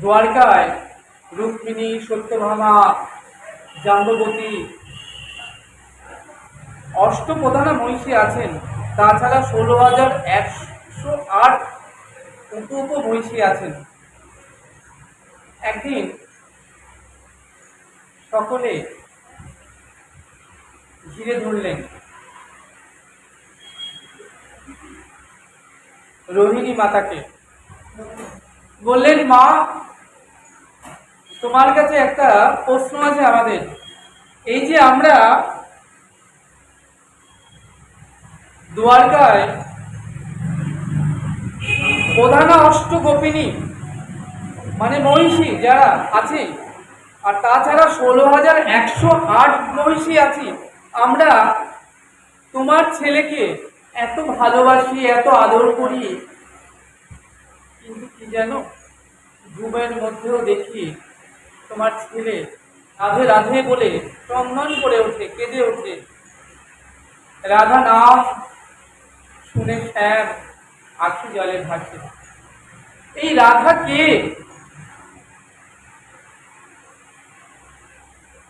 দ্বারকায় রুক্মিণী সত্যভামা জাম্ববতী অষ্টপ্রধানা মহিষী আছেন, তাছাড়া ষোলো হাজার একশো আট উপ উপ মহিষী আছেন। একদিন সকলে ঘিরে ধরলেন। রোহিণী মাতাকে। বললেন, মা তোমার কাছে একটা প্রশ্ন আছে আমাদের। এই যে আমরা দ্বারকায় প্রধানা অষ্ট গোপিনী মানে মহিষী যারা আছে, আর তাছাড়া ষোলো হাজার একশো আট মহিষী আছি, আমরা তোমার ছেলেকে এত ভালোবাসি, এত আদর করি। কিন্তু কি জানো, ঘুমের মধ্যেও দেখি তোমার ছেলে রাধে রাধে বলে চন্দন করে ওঠে, কেঁদে ওঠে। রাধা নাম শুনে শ্যাম আখি জলে ভাসে। এই রাধা কে?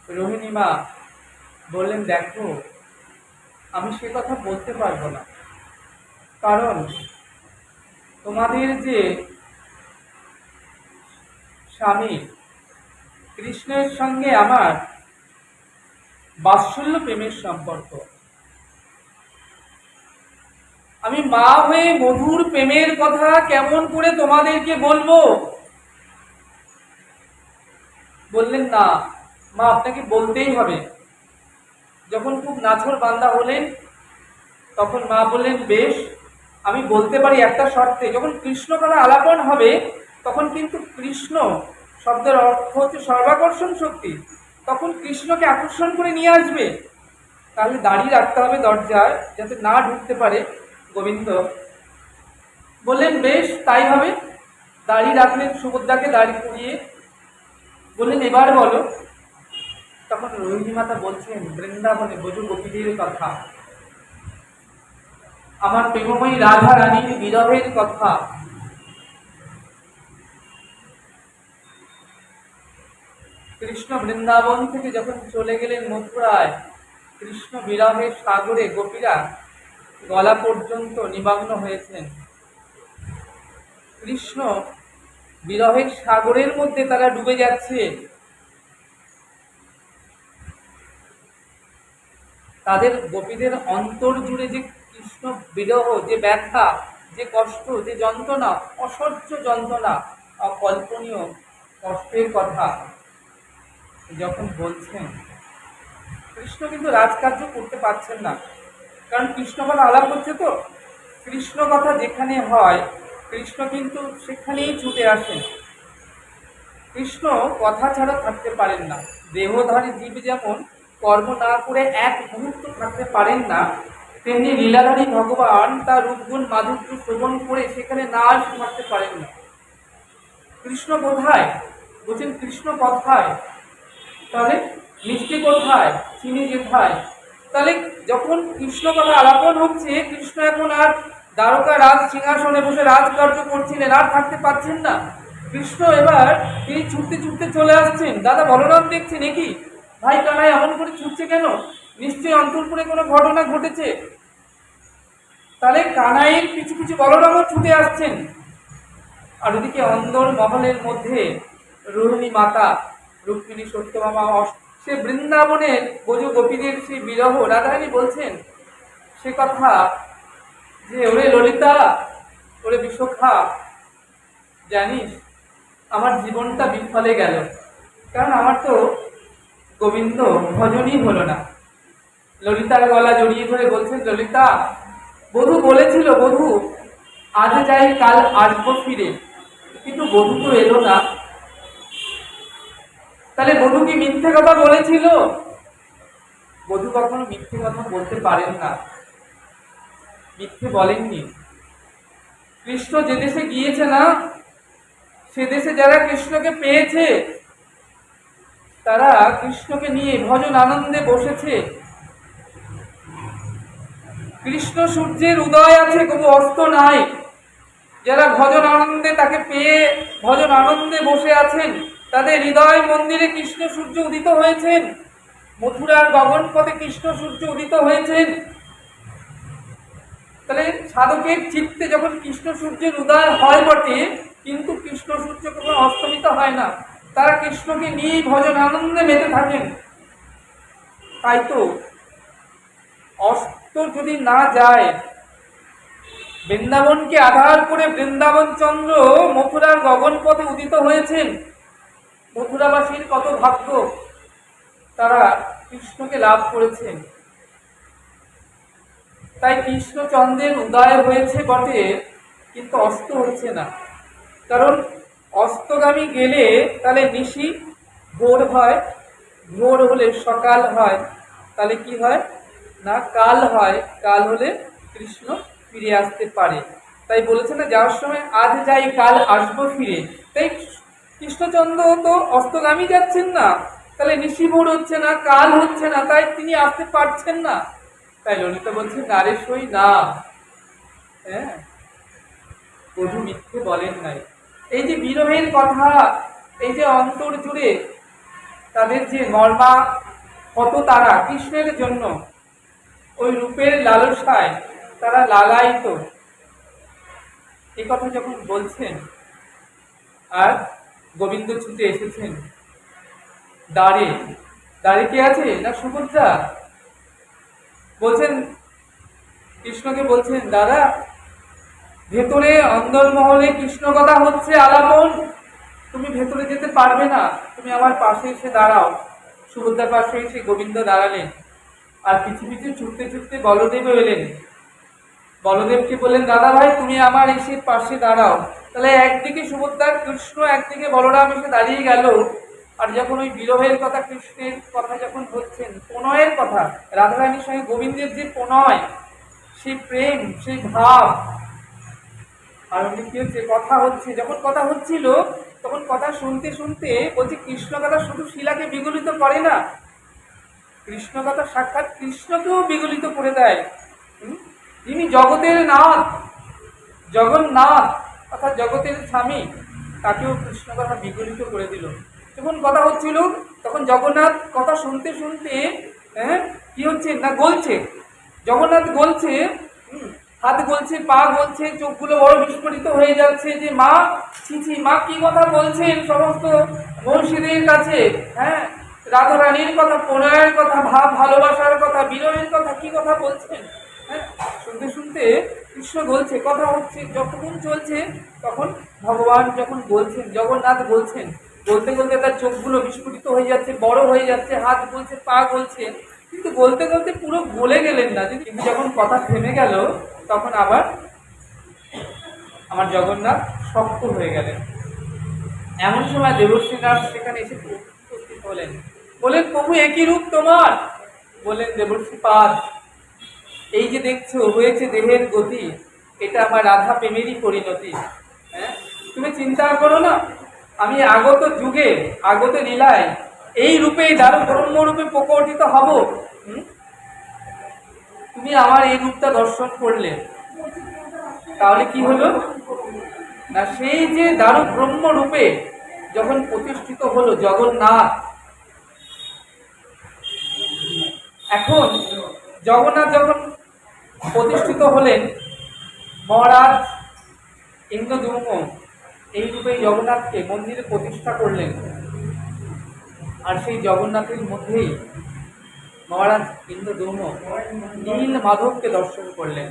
রোহিণী মা বললেন, দেখো, আমি সে কথা বলতে পারব না। কারণ তোমাদের যে স্বামী কৃষ্ণের সঙ্গে আমার বাৎসল্য প্রেমের সম্পর্ক। আমি মা হয়ে মধুর প্রেমের কথা কেমন করে তোমাদেরকে বলব? বললেন, না, মা, আপনাকে বলতেই হবে। যখন খুব নাছর বান্দা হলেন, তখন মা বললেন, বেশ, আমি বলতে পারি একটা শর্তে, যখন কৃষ্ণ কলা আলাপন হবে, তখন কিন্তু কৃষ্ণ শব্দের অর্থ হচ্ছে সর্বাকর্ষণ শক্তি। তখন কৃষ্ণকে আকর্ষণ করে নিয়ে আসবে। তাহলে দাঁড়িয়ে রাখতে হবে দরজায় যাতে না ঢুকতে পারে গোবিন্দ। বললেন, বেশ, তাই হবে। দাড়ি রাখলেন সুভদ্রাকে দাড়ি পুড়িয়ে বললেন, এবার বলো। তখন রোহিণী মাতা বলছেন, বৃন্দাবনে বজু গোপীদের কথা। আমার প্রেমময়ী রাধা রানীর বিরহের কথা। কৃষ্ণ বৃন্দাবন থেকে যখন চলে গেলেন মথুরায়, কৃষ্ণ বিরহের সাগরে গোপীরা গলা পর্যন্ত নিমগ্ন হয়েছেন। কৃষ্ণ বিরহের সাগরের মধ্যে তারা ডুবে যাচ্ছে। তাদের গোপীদের অন্তর জুড়ে যে কৃষ্ণ বিরহ, যে ব্যথা, যে কষ্ট, যে যন্ত্রণা, অসহ্য যন্ত্রণা, অকল্পনীয় কষ্টের কথা। যখন বলছেন, কৃষ্ণ কিন্তু রাজকার্য করতে পারছেন না। কারণ কৃষ্ণ কথা আলাপ হচ্ছে তো। কৃষ্ণ কথা যেখানে হয়, কৃষ্ণ কিন্তু সেখানেই ছুটে আসেন। কৃষ্ণ কথা ছাড়া থাকতে পারেন না। দেহধারী জীব যেমন কর্ম না করে এক মুহূর্ত থাকতে পারেন না, তেমনি লীলাধারী ভগবান তার রূপগুণ মাধুর্য শ্রবণ করে সেখানে না থাকতে পারেন না। কৃষ্ণ কোথায়? বলছেন কৃষ্ণ কোথায় তাহলে মিষ্টি কোথায়? চিনি কোথায়? তাহলে যখন কৃষ্ণ কথা আলাপন হচ্ছে, কৃষ্ণ এখন আর দ্বারকা রাজ সিংহাসনে বসে রাজকার্য করছিলেন, আর থাকতে পারছেন না। কৃষ্ণ এবার তিনি ছুটতে ছুটতে চলে আসছেন। দাদা বলরাম দেখছে নাকি ভাই কানাই এমন করে ছুটছে কেন? নিশ্চয়ই অন্তরপুরে কোনো ঘটনা ঘটেছে। তাহলে কানাইয়ের কিছু কিছু বলরামও ছুটে আসছেন। আর ওদিকে অন্দর মহলের মধ্যে রোহিণী মাতা রুক্মিণী সত্যভামা সে বৃন্দাবনের বজু গোপীদের সেই বিরহ রাধারানী বলছেন, সে কথা যে ওরে ললিতা, ওরে বিশোখা, জানিস আমার জীবনটা বিফলে গেল। কারণ আমার তো গোবিন্দ ভজনই হলো না। ললিতার গলা জড়িয়ে ধরে বলছেন, ললিতা, বধু বলেছিল, বধু, আজ যাই কাল আসব ফিরে, কিন্তু বধু তো এলো না। তাহলে বধূ কি মিথ্যে কথা বলেছিল? বধূ কখনো মিথ্যে কথা বলতে পারেন না। মিথ্যে বলেননি। কৃষ্ণ যে দেশে গিয়েছে না, সে দেশে যারা কৃষ্ণকে পেয়েছে, তারা কৃষ্ণকে নিয়ে ভজন আনন্দে বসেছে। কৃষ্ণ সূর্যের উদয় আছে কোনো অস্ত নাই। যারা ভজন আনন্দে তাকে পেয়ে, ভজন আনন্দে বসে আছেন তাদের হৃদয় মন্দিরে কৃষ্ণ সূর্য উদিত হয়েছেন। মথুরার গগন পথে কৃষ্ণ সূর্য উদিত হয়েছেন। তাহলে সাধকের চিত্তে যখন কৃষ্ণ সূর্যের উদয় হয় বটে, কিন্তু কৃষ্ণ সূর্য কখনো অস্তমিত হয় না। তারা কৃষ্ণকে নিয়ে ভজন আনন্দে মেতে থাকেন। তাই তো অস্ত যদি না যায়, বৃন্দাবনকে আধার করে বৃন্দাবন চন্দ্র মথুরার গগন পথে উদিত হয়েছেন। মথুরাবাসীর কত ভাগ্য তারা কৃষ্ণকে লাভ করেছেন। তাই কৃষ্ণচন্দ্রের উদয় হয়েছে বটে, কিন্তু অস্ত হচ্ছে না। কারণ অস্তগামী গেলে তাহলে নিশি ভোর হয়, ভোর হলে সকাল হয়, তাহলে কি হয়? না, কাল হয়, কাল হলে কৃষ্ণ ফিরে আসতে পারে। তাই বলেছে না, যাওয়ার সময় আজ যাই, কাল আসব ফিরে। তাই কৃষ্ণচন্দ্র তো অস্তগামী যাচ্ছেন না। তাহলে নিশি ভোর হচ্ছে না, কাল হচ্ছে না, তাই তিনি আসতে পারছেন না। তাই ললিতা বলছে নারে সই, না। হ্যাঁ? বধু মিথ্যে বলেন নাই। এই যে বিরহের কথা, এই যে অন্তর জুড়ে তাদের যে মর্মা কত তারা, কৃষ্ণের জন্য ওই রূপের লালসায় তারা লালায়িত। এই কথা যখন বলছেন, আর গোবিন্দ ছুটে এসেছেন। দাঁড়ে দাঁড়ে কে আছে? না সুভদ্রা? বলছেন, কৃষ্ণকে বলছেন, দাদা, ভেতরে অন্দরমহলে কৃষ্ণ কথা হচ্ছে আলাপন। তুমি ভেতরে যেতে পারবে না। তুমি আমার পাশে এসে দাঁড়াও। সুভদ্রার পাশে এসে গোবিন্দ দাঁড়ালেন। আর পিছু পিছু ছুটতে ছুটতে বলদেবও এলেন। বলদেবকে বললেন, দাদা ভাই, তুমি আমার এসে পাশে দাঁড়াও। তাহলে একদিকে সুভদ্রার কৃষ্ণ, একদিকে বলরাম এসে দাঁড়িয়ে গেল। আর যখন ওই বিরহের কথা, কৃষ্ণের কথা যখন হচ্ছেন প্রণয়ের কথা, রাধারানীর সঙ্গে গোবিন্দের যে প্রণয় সেই প্রেম সেই ভাব, আর উনি কি হচ্ছে কথা হচ্ছে, যখন কথা হচ্ছিল, তখন কথা শুনতে শুনতে বলছে, কৃষ্ণ কথা শুধু শিলাকে বিগলিত করে না। কৃষ্ণ কথা সাক্ষাৎ কৃষ্ণকেও বিগলিত করে দেয়? যিনি জগতের নাথ, জগন্নাথ অর্থাৎ জগতের স্বামী তাকেও কৃষ্ণ কথা বিগলিত করে দিল। যখন কথা হচ্ছিল, তখন জগন্নাথ কথা শুনতে শুনতে হ্যাঁ কি হচ্ছে? না, গলছে। জগন্নাথ গলছে হাত গলছে, পা গলছে, চোখগুলো বড় বিস্ফোরিত হয়ে যাচ্ছে যে, মা ছিছি মা, কি কথা বলছেন সমস্ত মনীষীদের কাছে? হ্যাঁ রাধারানীর কথা, প্রণয়ের কথা, ভাব, ভালোবাসার কথা, বিনয়ের কথা, কি কথা বলছেন? হ্যাঁ শুনতে শুনতে কৃষ্ণ বলছে, কথা হচ্ছে যখন চলছে তখন ভগবান যখন বলছেন, জগন্নাথ বলছেন, বলতে বলতে তার চোখগুলো বিস্ফোরিত হয়ে যাচ্ছে, বড় হয়ে যাচ্ছে, হাত বলছে, পা বলছে, কিন্তু বলতে বলতে পুরো গলে গেলেন না কিন্তু যখন কথা থেমে গেল, তখন আবার আমার জগন্নাথ শক্ত হয়ে গেলেন। এমন সময় দেবশ্রীনাথ সেখানে এসে উপস্থিত হলেন। বলেন প্রভু, একই রূপ তোমার? বললেন, দেবশ্রী পাদ। এই যে দেখছ, হয়েছে দেহের গতি, এটা আমার রাধা প্রেমেরই পরিণতি। হ্যাঁ? তুমি চিন্তা করো না, আমি আগত যুগে, আগত লীলায় এই রূপেই দারু ব্রহ্মরূপে প্রকটিত হব। তুমি আমার এই রূপটা দর্শন করলে। তাহলে কি হলো? না, সেই যে দারু ব্রহ্ম রূপে যখন প্রতিষ্ঠিত হলো জগন্নাথ, এখন জগন্নাথ যখন প্রতিষ্ঠিত হলেন মহারাজ ইন্দ্রধূম এই রূপে জগন্নাথকে মন্দিরে প্রতিষ্ঠা করলেন। আর সেই জগন্নাথের মধ্যেই মহারাজ ইন্দ্রধূম নীল মাধবকে দর্শন করলেন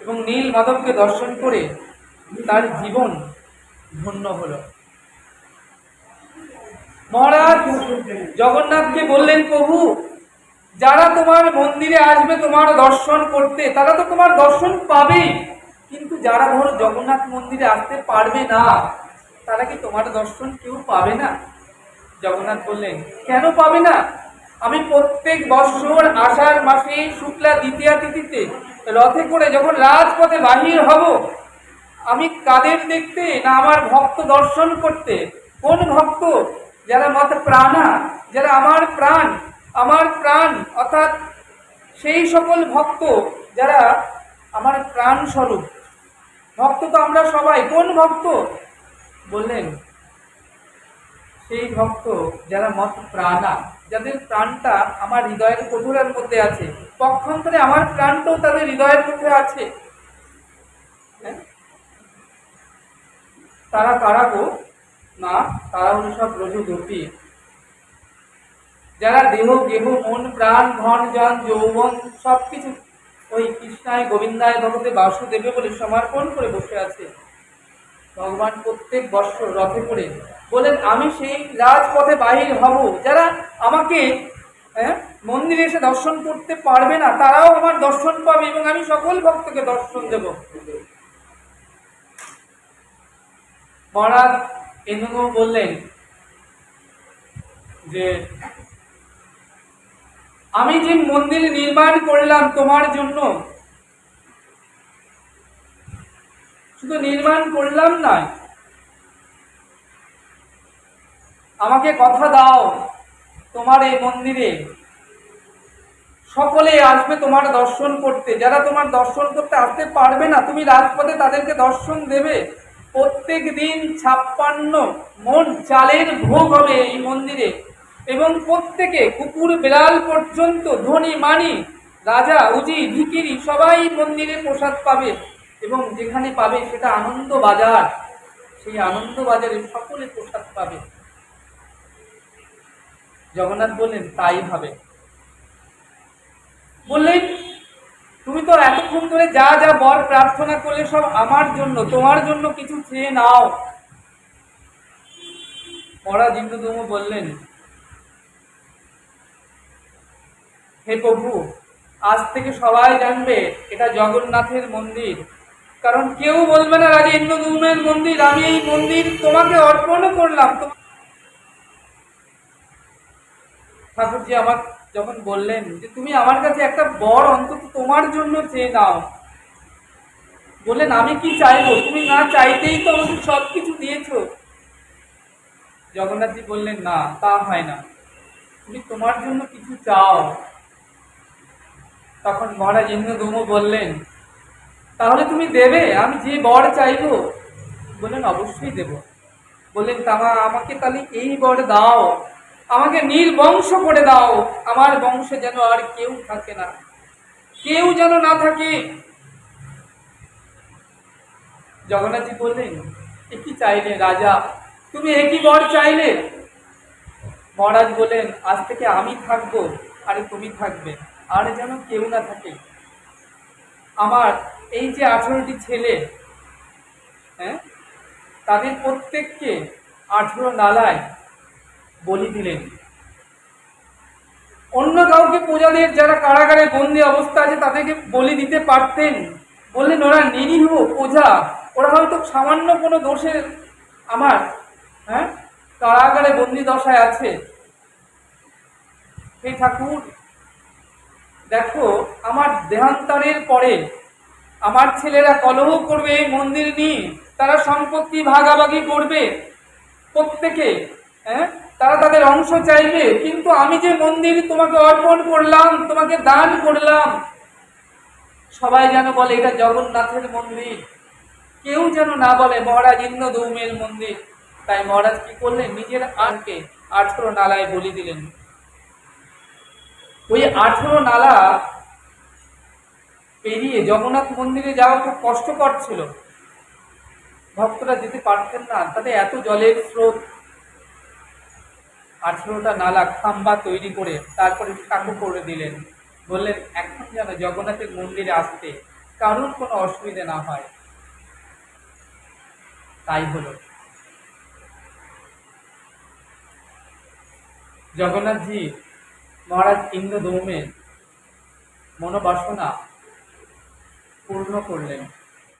এবং নীল মাধবকে দর্শন করে তার জীবন ধন্য হলো। মহারাজ, জগন্নাথকে বললেন, প্রভু যারা তোমার মন্দিরে আসবে, তোমার দর্শন করতে, তারা তো তোমার দর্শন পাবে কিন্তু যারা ধরো জগন্নাথ মন্দিরে আসতে পারবে না, তারা কি তোমার দর্শন কেউ পাবে না? জগন্নাথ বললেন, কেন পাবে না? আমি প্রত্যেক বৎসর আষাঢ় মাসে, শুক্লা দ্বিতীয়া তিথিতে রথে করে যখন রাজপথে বাহির হব, আমি কাদের দেখতে না আমার ভক্ত দর্শন করতে? কোন ভক্ত? যারা মত প্রাণা, যারা আমার প্রাণ আমার প্রাণ, অর্থাৎ সেই সকল ভক্ত যারা আমার প্রাণ স্বরূপ ভক্ত তো আমরা সবাই, কোন ভক্ত? বললেন, সেই ভক্ত যারা মত প্রাণা, যাদের প্রাণটা আমার হৃদয়ের কঠোরের মধ্যে আছে। পক্ষান্তরে আমার প্রাণটাও তাদের হৃদয়ের মধ্যে আছে। হ্যাঁ? তারা কারা গো? না, তারা হলো সব রজুদপী যারা দেহ গেহ মন প্রাণ ধন জন যৌবন সব কিছু ওই কৃষ্ণায় গোবিন্দায় ভগতে বাসুদেবে বলে সমর্পণ করে বসে আছে। ভগবান প্রত্যেক বৎসর রথে করে বলেন আমি সেই রাজপথে বাহির হব। যারা আমাকে হ্যাঁ, মন্দিরে এসে দর্শন করতে পারবে না তারাও আমার দর্শন পাবে এবং আমি সকল ভক্তকে দর্শন দেব। মহারাজ এনুগো বললেন যে আমি যে মন্দির নির্মাণ করলাম তোমার জন্য, শুধু নির্মাণ করলাম না আমাকে কথা দাও তোমার এই মন্দিরে। সকলে আসবে তোমার দর্শন করতে। যারা তোমার দর্শন করতে আসতে পারবে না, তুমি রাজপথে তাদেরকে দর্শন দেবে। প্রত্যেক দিন ছাপ্পান্ন মন চালের ভোগ হবে এই মন্দিরে। এবং প্রত্যেকে কুকুর, বিড়াল পর্যন্ত ধনী, মানি, রাজা, উজি, ভিকিরি সবাই মন্দিরে প্রসাদ পাবে এবং যেখানে পাবে সেটা আনন্দ বাজার। সেই আনন্দ বাজারে সকলে প্রসাদ পাবে। জগন্নাথ বললেন, তাই ভাবে বললেন, তুমি তো এতক্ষণ ধরে যা যা বর প্রার্থনা করলে সব আমার জন্য, তোমার জন্য কিছু চেয়ে নাও। মহারাজ ইন্দ্রদম বললেন হে প্রভু, আজ থেকে সবাই জানবে এটা জগন্নাথের মন্দির। কারণ কেউ বলবে না, রাজা ইন্দ্রদুমের মন্দির, আমি এই মন্দির তোমাকে অর্পণ করলাম। ঠাকুরজি আমার যখন বললেন যে, তুমি আমার কাছে একটা বর অন্তত তোমার জন্য চেয়ে নাও। বললেন, আমি কি চাইব? তুমি না চাইতেই তো আমাকে সব কিছু দিয়েছ। জগন্নাথজি বললেন, না, তা হয় না। তুমি তোমার জন্য কিছু চাও। তখন মহারাজ ইন্দ্রদৌম বললেন, তাহলে তুমি দেবে? আমি যে বর চাইব? বললেন, অবশ্যই দেব। বললেন, তামা, আমাকে তাহলে এই বর দাও। আমাকে নির্বংশ করে দাও। আমার বংশে যেন আর কেউ থাকে না। কেউ যেন না থাকে। জগন্নাথজি বললেন, এ কি চাইলে রাজা? তুমি একই বর চাইলে? মহারাজ বলেন আজ থেকে আমি থাকব, আরে তুমি থাকবে আর যেন কেউ না থাকে। আমার এই যে আঠেরোটি ছেলে হ্যাঁ? তাদের প্রত্যেককে আঠেরো নালায় বলি দিলেন। অন্য কাউকে প্রজাদের যারা কারাগারে বন্দি অবস্থা আছে, তাদেরকে বলি দিতে পারতেন। বললেন, ওরা নিরীহ প্রজা। ওরা হয়তো সামান্য কোনো দোষের আমার হ্যাঁ? কারাগারে বন্দি দশায় আছে। হে ঠাকুর দেখো, আমার দেহান্তরের পরে আমার ছেলেরা কলহ করবে এই মন্দির নিয়ে, তারা সম্পত্তি ভাগাভাগি করবে প্রত্যেকে হ্যাঁ? তারা তাদের অংশ চাইবে, কিন্তু আমি যে মন্দির তোমাকে অর্পণ করলাম, তোমাকে দান করলাম, সবাই যেন বলে এটা জগন্নাথের মন্দির। কেউ যেন না বলে, মহারাজ ইন্দ্র দৌমের মন্দির। তাই মহারাজ কি করলেন? নিজের আনকে আঠেরো নালায় বলি দিলেন। ওই আঠেরো নালা পেরিয়ে জগন্নাথ মন্দিরে যাওয়া খুব কষ্টকর ছিল। ভক্তরা যেতে পারতেন না। তাতে এত জলের স্রোত। আঠেরোটা নালা খাম্বা তৈরি করে তারপরে সাঁকো করে দিলেন। বললেন, এখন যেন জগন্নাথের মন্দিরে আসতে কারোর কোনো অসুবিধা না হয়। তাই হলো। জগন্নাথজি মহারাজ ইন্দ্রদৌমের মনোবাসনা পূর্ণ করলেন।